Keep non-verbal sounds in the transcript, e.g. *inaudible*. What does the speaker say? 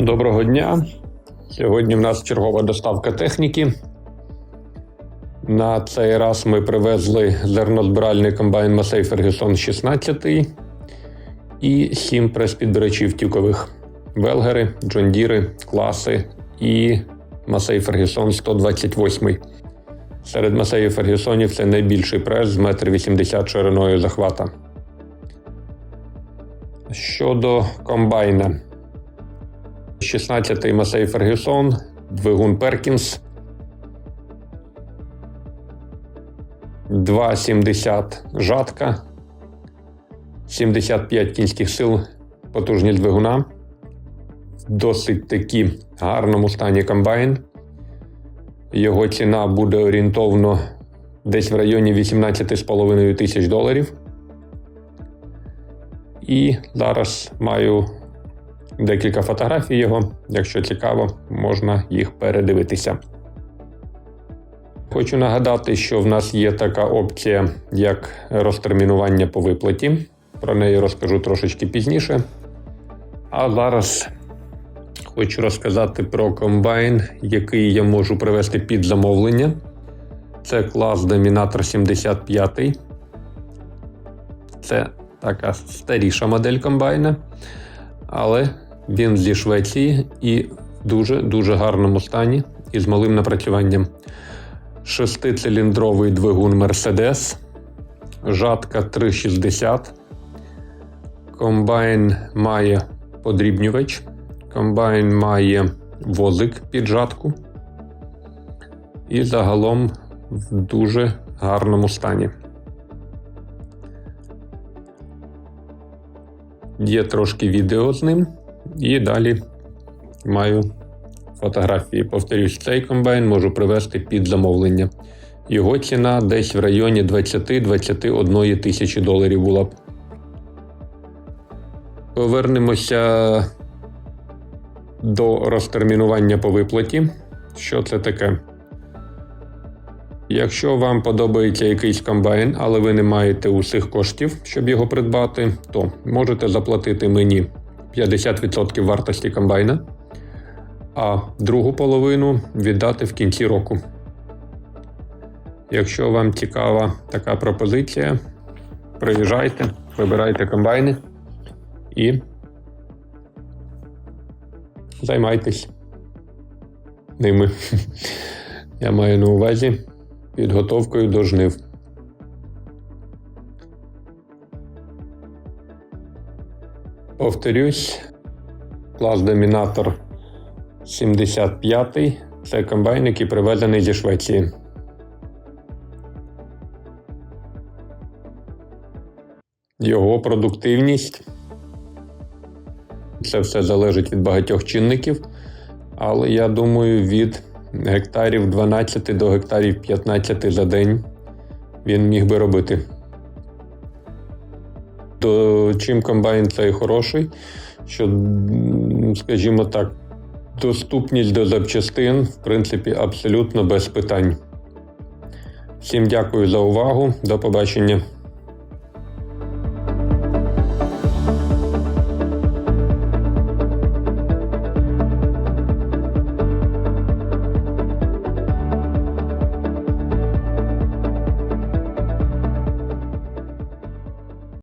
Доброго дня. Сьогодні в нас чергова доставка техніки. На цей раз ми привезли зернозбиральний комбайн Масей Фергюсон 16 і 7 прес-підбирачів тюкових Велгери, Джондіри, класи і Масей Фергюсон 128. Серед Масеїв Фергюсонів це найбільший прес з 1,80 м шириною захвата. Щодо комбайна. 16-й Масей Фергюсон, двигун Перкінс. 2,70 жатка, 75 кінських сил, потужність двигуна. Досить таки гарному стані комбайн. Його ціна буде орієнтовно десь в районі 18,5 тисяч доларів. І зараз маю декілька фотографій його. Якщо цікаво, можна їх передивитися. Хочу нагадати, що в нас є така опція, як розтермінування по виплаті. Про неї розкажу трошечки пізніше. А зараз хочу розказати про комбайн, який я можу привести під замовлення. Це клас Домінатор 75. Це така старіша модель комбайна, але він зі Швеції і в дуже-дуже гарному стані і з малим напрацюванням. Шестициліндровий двигун Mercedes, жатка 360. Комбайн має подрібнювач. Комбайн має возик під жатку. І загалом в дуже гарному стані. Є трошки відео з ним, і далі маю фотографії. Повторюсь, цей комбайн можу привезти під замовлення. Його ціна десь в районі 20-21 тисячі доларів була б. Повернемося до розтермінування по виплаті. Що це таке? Якщо вам подобається якийсь комбайн, але ви не маєте усіх коштів, щоб його придбати, то можете заплатити мені 50% вартості комбайна, а другу половину віддати в кінці року. Якщо вам цікава така пропозиція, приїжджайте, вибирайте комбайни і займайтесь ними. *laughs* Я маю на увазі підготовкою до жнив. Повторюсь, клас Домінатор 75 це комбайн, який привезений зі Швеції. Його продуктивність. Це все залежить від багатьох чинників, але я думаю, від гектарів 12 до гектарів 15 за день він міг би робити. То чим комбайн цей хороший, що, скажімо так, доступність до запчастин, в принципі, абсолютно без питань. Всім дякую за увагу. До побачення.